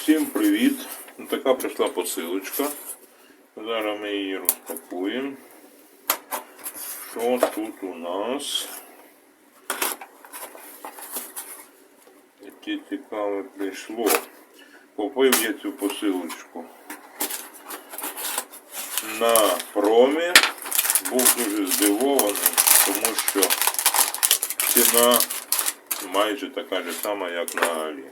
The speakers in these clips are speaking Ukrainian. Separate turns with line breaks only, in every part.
Всім привіт! Така прийшла посилочка. Зараз ми її розпакуємо. Що тут у нас? Яке цікаве прийшло. Купив я цю посилочку на промі. Був дуже здивований, тому що ціна майже така ж сама, як на Алі.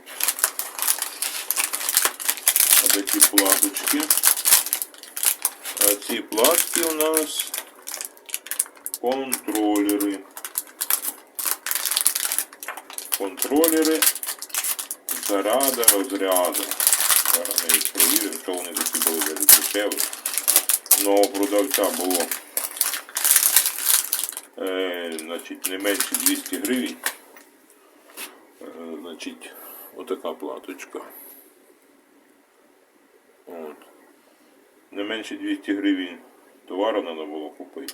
Такі платочки. А ці платки у нас контролери. Контролери заряда розряду. Зараз ми їх провіримо, що вони такі були дуже дешеві. Но у продавця було е, значить, не менше 200 гривень. Е, значить, отака платочка. От. Не менше 200 гривень товару треба було купити.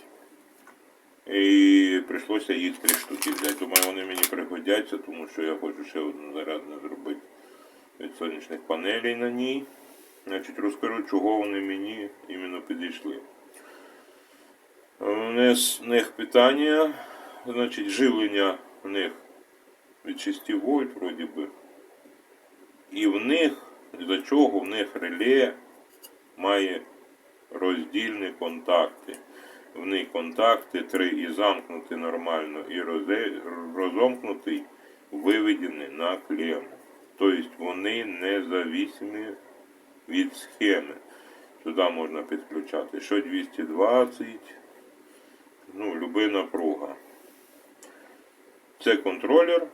І прийшлося їх три штуки взяти. Думаю, вони мені пригодяться, тому що я хочу ще одну зарядну зробити від сонячних панелей на ній. Значить, розкажу, чого вони мені іменно підійшли. У них питання, значить, живлення в них від 6 вольт, вроді би. І в них, для чого в них реле має роздільні контакти. В них контакти три і замкнути нормально, і розомкнутий виведені на клему. Тобто вони независимі від схеми. Сюди можна підключати що 220, ну, люби напруга. Це контролер.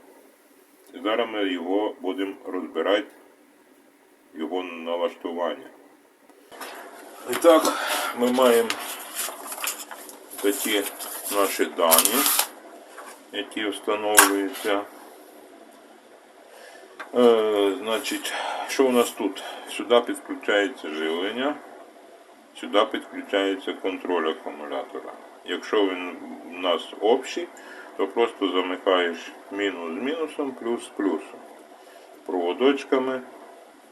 Зараз ми його будемо розбирати, його налаштування. І так, ми маємо такі наші дані, які встановлюються. Е, значить, що у нас тут? Сюди підключається живлення, сюди підключається контроль акумулятора. Якщо він у нас общий, то просто замикаєш мінус з мінусом, плюс з плюсом. Проводочками,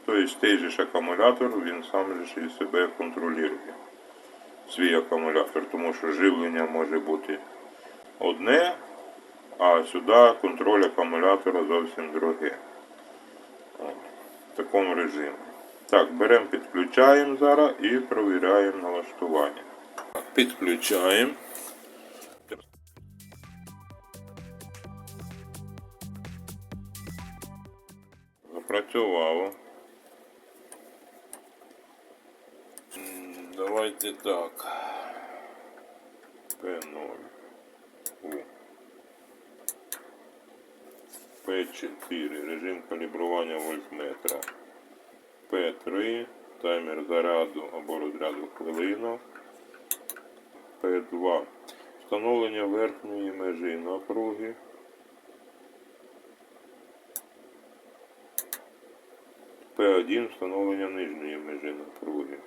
тобто той же ж акумулятор, він сам же і себе контролює. Свій акумулятор, тому що живлення може бути одне, а сюди контроль акумулятора зовсім друге. В такому режимі. Так, беремо, підключаємо зараз і провіряємо налаштування. Підключаємо. Запрацювало. Давайте так. П0. У. П4. Режим калібрування вольтметра. П3. Таймер заряду або розряду хвилина. П2. Встановлення верхньої межі напруги. П1 встановлення нижньої межі напруги.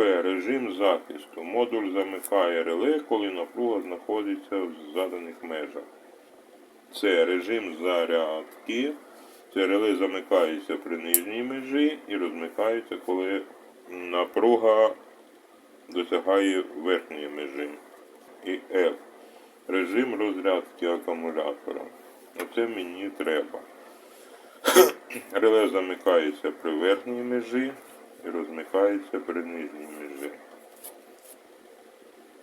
Режим захисту. Модуль замикає реле, коли напруга знаходиться в заданих межах. Це режим зарядки. Це реле замикається при нижній межі і розмикається, коли напруга досягає верхньої межі. І F. Режим розрядки акумулятора. Оце мені треба. Реле замикається при верхній межі і розмикається при нижній межі.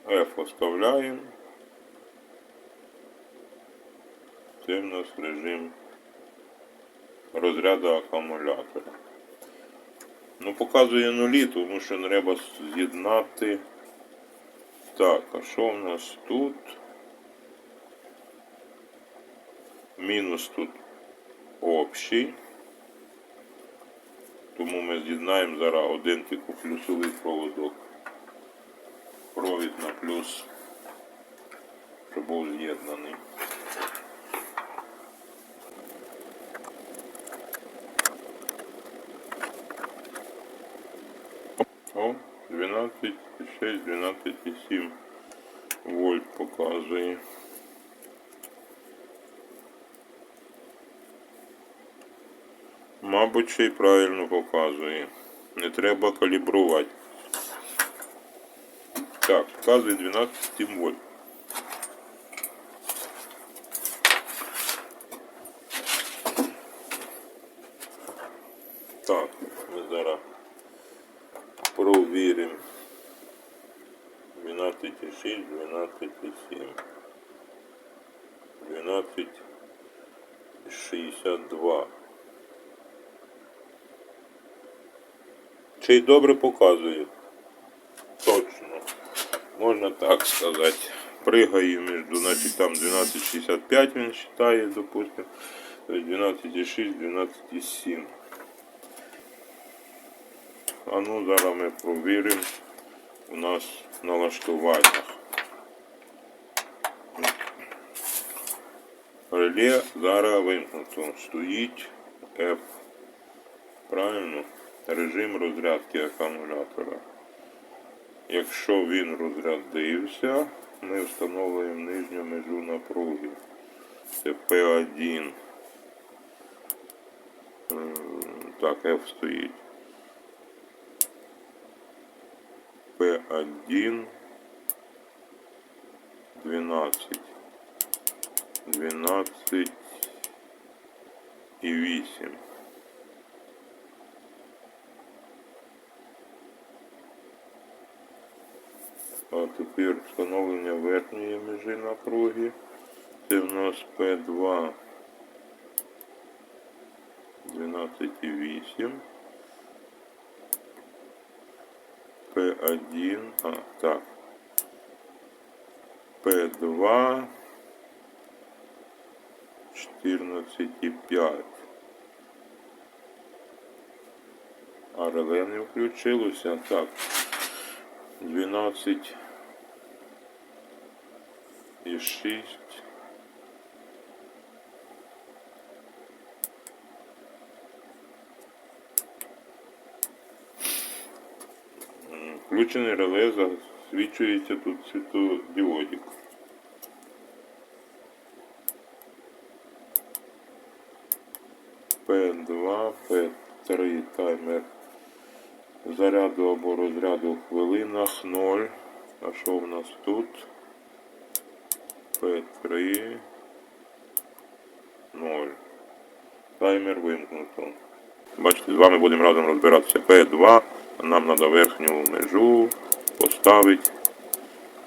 F оставляємо. Це в нас режим розряду акумулятора. Ну, показує нулі, тому що треба з'єднати. Так, а що в нас тут? Мінус тут общий. Тому ми з'єднаємо зараз один тільки плюсовий проводок. Провід на плюс, щоб був з'єднаний. О, 12,6, 12,7 вольт показує. Мабуть, ще й правильно показує. Не треба калібрувати. Так, показує 12 вольт. Так, ми зараз провіримо. 12,6, 12,7. 12,62. Чи й добре показує? Точно. Можна так сказати. Пригаю між, значить там 12,65 він вважає, допустимо. Тобто 12,6, 12,7. А ну зараз ми провіримо у нас налаштуваннях. Реле зараз вимкнуто. Стоїть F. Правильно? Режим розрядки акумулятора. Якщо він розрядився, ми встановлюємо нижню межу напруги. Це P1. Так, F стоїть. P1 12 12 і 8. А тепер встановлення верхньої межі напруги. Це в нас P2 12,8. P1, а, так. P2 14,5. А реле не включилося. Так. 12 і 6. М, Включений реле засвічується тут світодіодик. П2, П3 таймер заряду або розряду в хвилинах 0. А що в нас тут? П3 0. Таймер вимкнуто. Бачите, з вами будемо разом розбиратися П2. Нам треба верхню межу поставити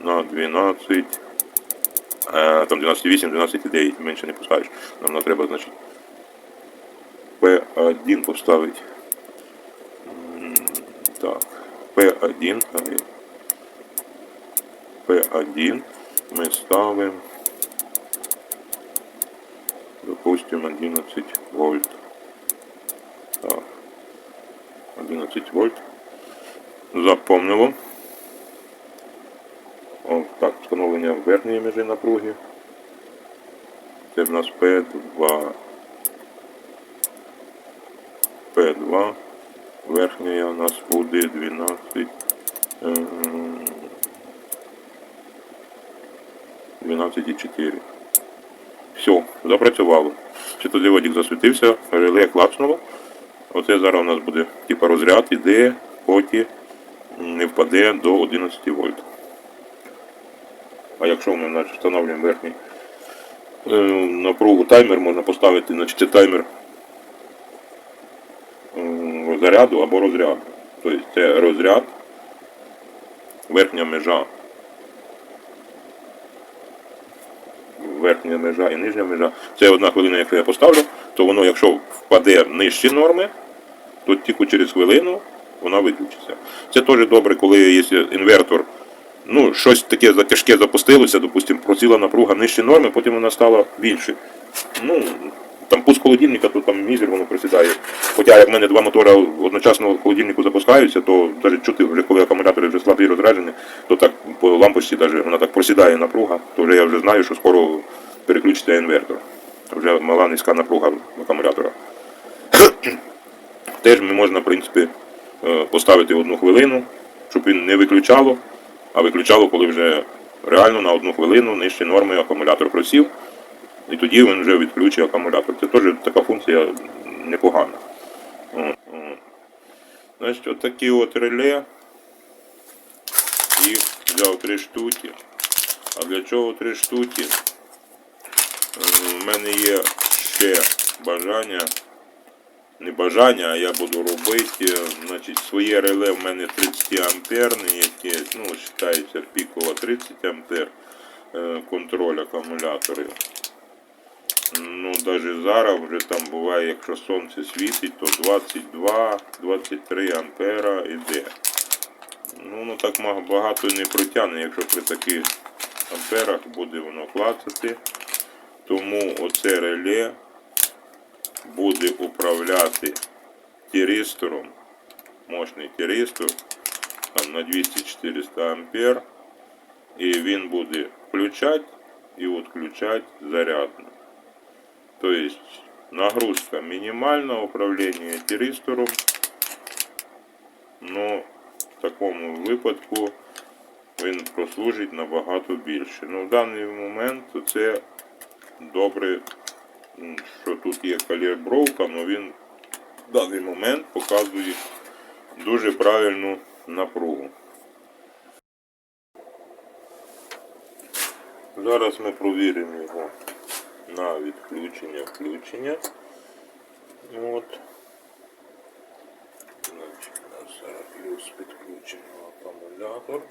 на 12. Е, там 12,8, 12,9, менше не пускаєш. Нам не треба, значить, P1 поставити. Так, P1. P1 ми ставимо, допустим, 11 вольт. Так, 11 вольт. Запомнило. О, так, встановлення верхньої межі напруги. Це в нас P2. P2. Верхня у нас буде 12. 12,4. Все, запрацювало. Світодіодик засвітився, реле клацнуло. Оце зараз у нас буде типа розряд, іде, поки не впаде до 11 вольт. А якщо ми значить, встановлюємо верхній е, напругу таймер, можна поставити, значить це таймер м, заряду або розряду. Тобто це розряд, верхня межа. Верхня межа і нижня межа. Це одна хвилина, якщо я поставлю, то воно, якщо впаде нижчі норми, то тільки через хвилину вона виключиться. Це теж добре, коли є інвертор. Ну, щось таке тяжке запустилося, допустимо, просіла напруга нижчі норми, потім вона стала більше. Ну, там пуск холодильника, то там мізер воно просідає. Хоча як в мене два мотора одночасно в холодильнику запускаються, то навіть чути, вже коли акумулятори вже слабі розряджені, то так по лампочці даже вона так просідає напруга, то вже я вже знаю, що скоро переключиться інвертор. Вже мала низька напруга акумулятора. Теж можна, в принципі, е, поставити одну хвилину, щоб він не виключало, а виключало, коли вже реально на одну хвилину нижче норми акумулятор просів, і тоді він вже відключить акумулятор. Це теж така функція непогана. Значить, отакі от реле. Їх взяв три штуки. А для чого три штуки? У мене є ще бажання. Не бажання, а я буду робити. е, Значить, своє реле в мене 30 амперне, яке ну, вважається пікова 30 ампер е, контроль акумуляторів. Ну, навіть зараз вже там буває, якщо сонце світить, то 22-23 ампера йде. Ну, воно так багато не протягне, якщо при таких амперах буде воно клацати. Тому оце реле буде управляти тиристором, мощний тиристор, там на 200-400 ампер. І він буде включати і відключати зарядно. Тобто нагрузка мінімальна, управління тиристором. Но в такому випадку він прослужить набагато більше. Ну, в даний момент це добре, що тут є калібровка, але він в даний момент показує дуже правильну напругу. Зараз ми провіримо його на відключення включення. От. Значить, у нас зараз плюс підключено акумулятор.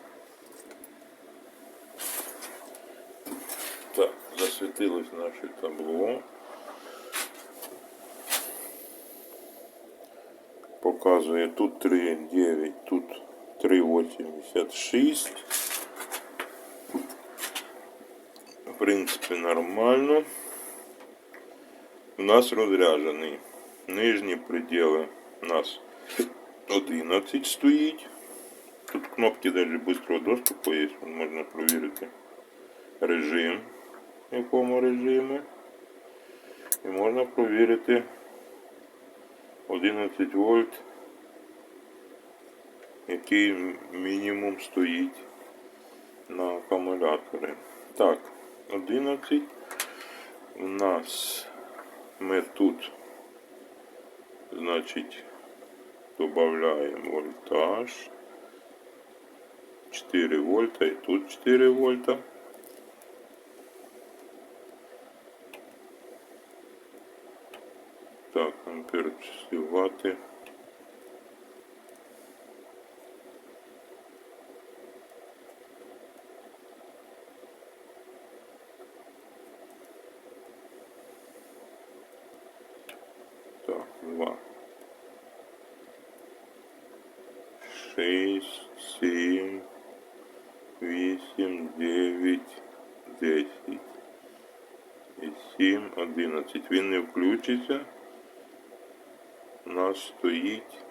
Так, засвітилось наше табло. Показує тут 3,9, тут 3,86. В принципі, нормально. У нас розряджений. Нижні приділи у нас 11 стоїть. Тут кнопки навіть быстрого доступу є, можна провірити режим, в якому режимі. І можна провірити 11 вольт, який мінімум стоїть на акумуляторі. Так, 11. У нас ми тут, значить, додаємо вольтаж. 4 вольта і тут 4 вольта. Так, ампер числі два. Шесть, семь, вісім, дев'ять, десять. І сім, одинадцять. Він не включиться. У нас стоїть.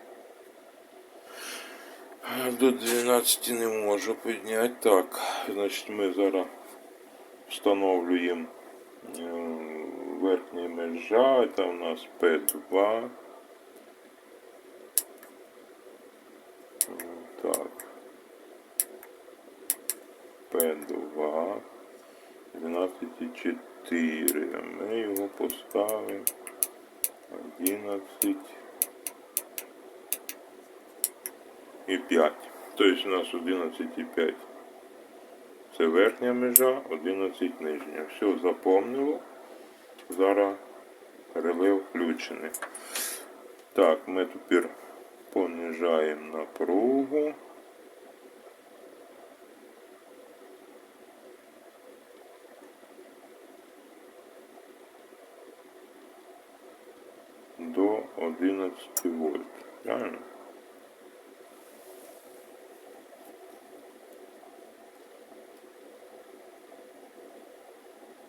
До 12 не можу підняти. Так, значить ми зараз встановлюємо е, Верхня межа. Це у нас P2. Так. P2. 12,4. Ми його поставимо. 11 і 5. Тобто у нас 11,5. Це верхня межа, 11 нижня. Все запомнило. Зараз реле включене. Так, ми тепер понижаємо напругу. до 11 вольт. Правильно?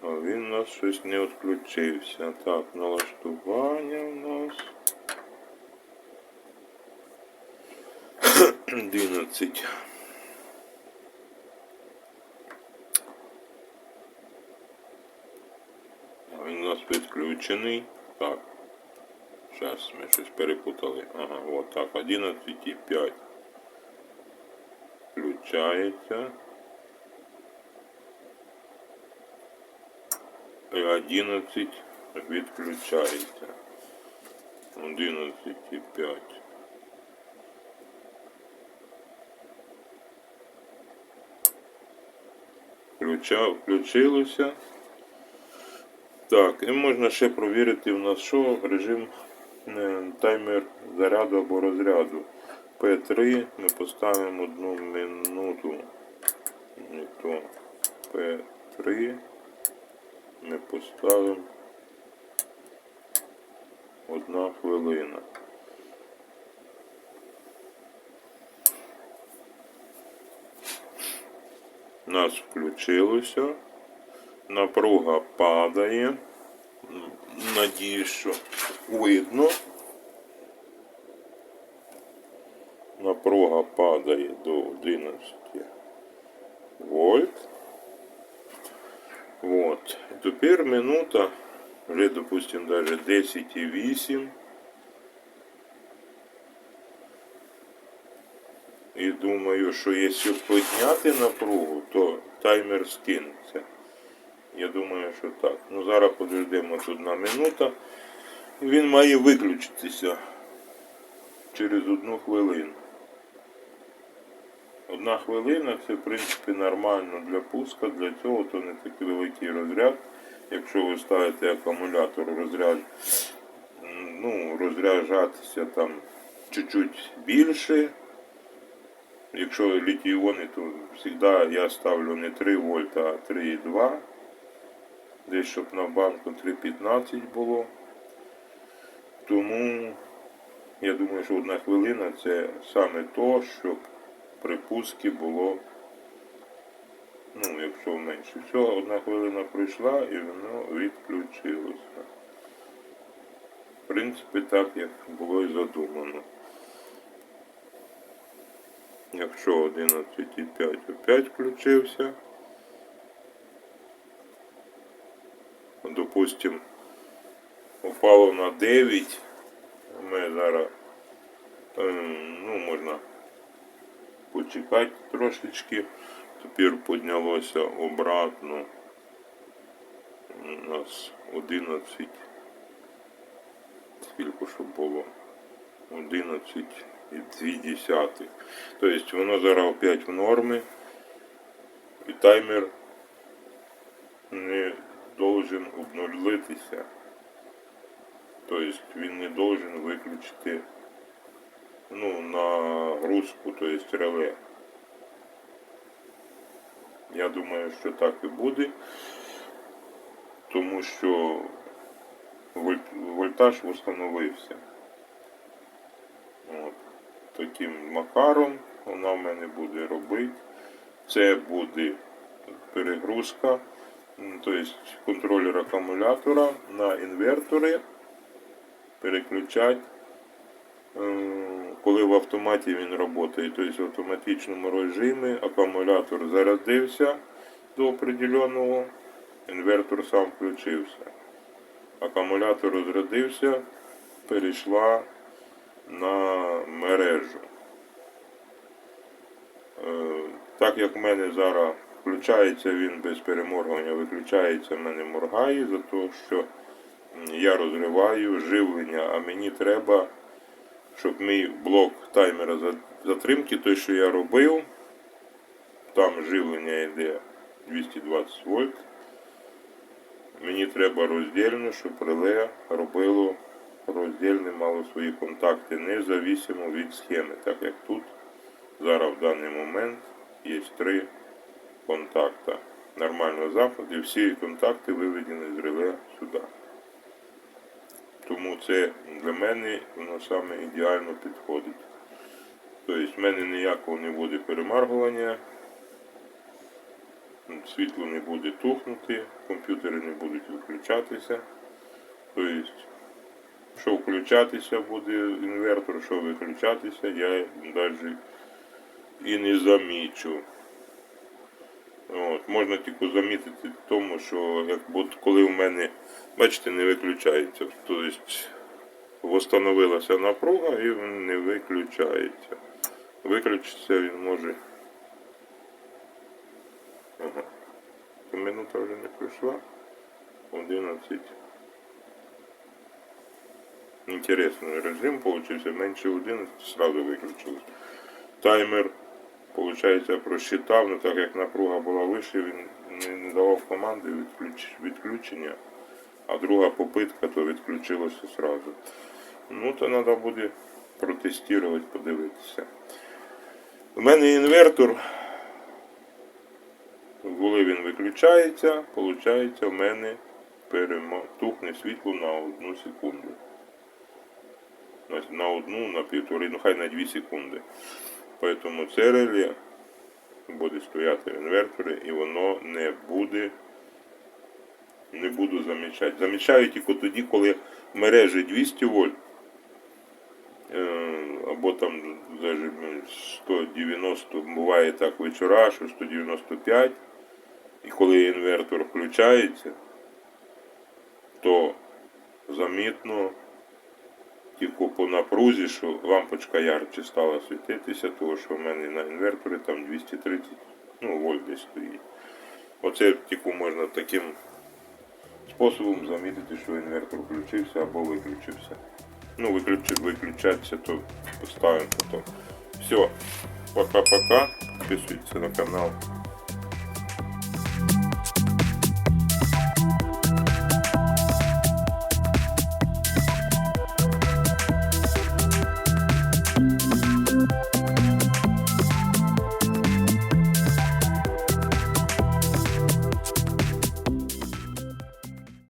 А він у нас щось не відключився. Так, налаштування у нас. 11. Він у нас підключений. Так. Зараз ми щось перепутали. Ага, от так, 11,5. Включається. І 11 відключається. Ну, 11,5. Включа, включилося. Так, і можна ще провірити в нас що режим е, таймер заряду або розряду. P3 ми поставимо одну минуту. Не то P3 ми поставимо одна хвилина. Нас включилося. Напруга падає. Надіюсь, що видно. Напруга падає до 11 вольт. Вот. І тепер минута, вже, допустим, даже 10,8. І думаю, що якщо підняти напругу, то таймер скинеться. Я думаю, що так. Ну зараз подождемо тут одна минута. Він має виключитися через одну хвилину. Одна хвилина це в принципі нормально для пуска, для цього то не такий великий розряд. Якщо ви ставите акумулятор розряд, ну, розряджатися там чуть-чуть більше. Якщо літій-іони, то завжди я ставлю не 3 вольта, а 3,2. Десь щоб на банку 3,15 було. Тому я думаю, що одна хвилина це саме то, щоб при пуску було, ну, якщо менше. Все, одна хвилина пройшла і воно відключилося. В принципі, так як було і задумано. Якщо 11,5 опять включився, допустим, упало на 9, ми зараз, ем, ну, можна почекати трошечки. Тепер піднялося обратно. У нас 11. Скільки щоб було? 11 і 2 десятих. Тобто воно зараз опять в нормі. І таймер не должен обнулитися. Тобто він не должен виключити ну, нагрузку, то есть реле. Я думаю, що так і буде, тому що вольтаж встановився. От. Таким макаром вона в мене буде робити. Це буде перегрузка, м, тобто контролер акумулятора на інвертори переключати Е, коли в автоматі він працює, тобто в автоматичному режимі акумулятор зарядився до определеного, інвертор сам включився. Акумулятор розрядився, перейшла на мережу. Е, Так як в мене зараз включається він без переморгування, виключається, в мене моргає, за те, що я розриваю живлення, а мені треба щоб мій блок таймера затримки, той, що я робив, там живлення йде 220 вольт. Мені треба роздільно, щоб реле робило роздільне, мало свої контакти, независимо від схеми, так як тут зараз в даний момент є три контакта нормального заходу, і всі контакти виведені з реле сюди. Тому це для мене воно саме ідеально підходить. Тобто в мене ніякого не буде перемаргування, світло не буде тухнути, комп'ютери не будуть виключатися. Тобто, що включатися буде інвертор, що виключатися, я навіть і не замічу. От, можна тільки замітити тому, що як от коли в мене, бачите, не виключається. Тобто встановилася напруга і він не виключається. Виключитися він може. Ага. Минута вже не пройшла. 11. Інтересний режим получився. Менше 11, сразу виключилось. Таймер, виходить, просчитав, але так як напруга була вище, він не, давав команди відключ, відключення, а друга попитка, то відключилося сразу. Ну, то треба буде протестувати, подивитися. У мене інвертор, коли він виключається, виходить, у мене тухне світло на одну секунду. На одну, на півтори, ну хай на дві секунди. Поэтому це реле буде стояти в інверторі і воно не буде не буду замічати. Замічаю тільки тоді, коли мережі 200 вольт е, або там даже 190 буває так вечора, що 195. І коли інвертор включається, то замітно тільки по напрузі, що лампочка ярче стала світитися, тому що в мене на інверторі там 230 ну, вольт десь стоїть. Оце тільки можна таким способом замітити, що інвертор включився або виключився. Ну, виключи, виключатися, то поставимо потім. Все, пока-пока. Підписуйтесь на канал.